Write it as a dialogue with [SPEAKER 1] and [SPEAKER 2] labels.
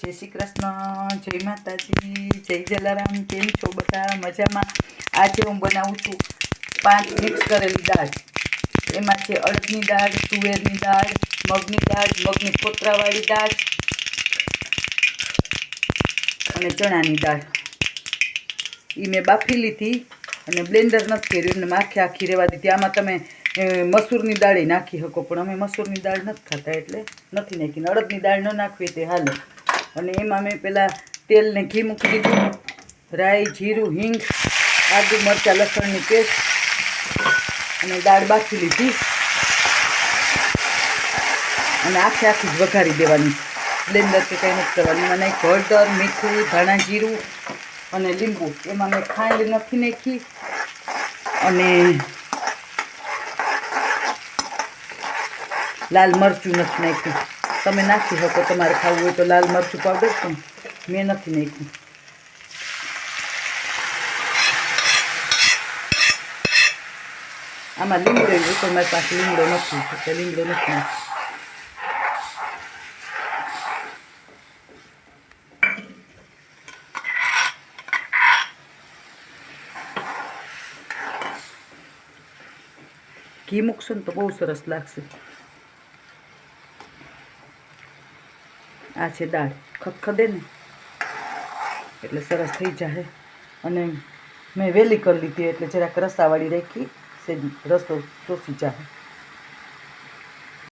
[SPEAKER 1] જય શ્રી કૃષ્ણ, જય માતાજી, જય જલારામ, કેમ છો બધા? મજામાં? આજે હું બનાવું છું પાંચ મિક્સ કરેલી દાળ. એમાં છે અડદની દાળ, તુવેરની દાળ, મગની દાળ, મગની ફોતરાવાળી દાળ અને ચણાની દાળ. એ મેં બાફી લીધી અને બ્લેન્ડર નથી કર્યું, એમને આખી આખી રહેવા દીધી. આમાં તમે મસૂરની દાળ નાખી શકો, પણ અમે મસૂરની દાળ નથી ખાતા, એટલે નથી નાખી. અડદની દાળ ન નાખવી તે હાલે. અને એમાં મેં પહેલાં તેલને ઘી મૂકી દીધું. રાઈ, જીરું, હિંગ, આદુ, મરચાં, લસણની પેસ્ટ અને દાળ બાફી લીધી. અને આખી આખી જ વઘારી દેવાની. બ્લેન્ડર કે કંઈ નથી કરવાનું. એમાં નાખી હળદર, મીઠું, ધાણા જીરું અને લીંબુ. એમાં મેં ખાંડ નથી નાખી. અને લાલ મરચું નથી નાખ્યું. તમે નાખી શકો, તમારે ખાવું હોય તો લાલ મરચું પાવડર પણ મેં નથી નાખ્યું. આમાં લીમડો એવું પણ મારી પાસે લીમડો નથી, એટલે લીમડો નથી ઘી મૂકશો ને તો બહુ સરસ લાગશે. આ છે દાળ. ખદખદે ને. એટલે સરસ થઈ જાય અને મેં વહેલી કરી લીધી એટલે જરાક રસાવાળી રાખી, સેજ રસો શોષી જાય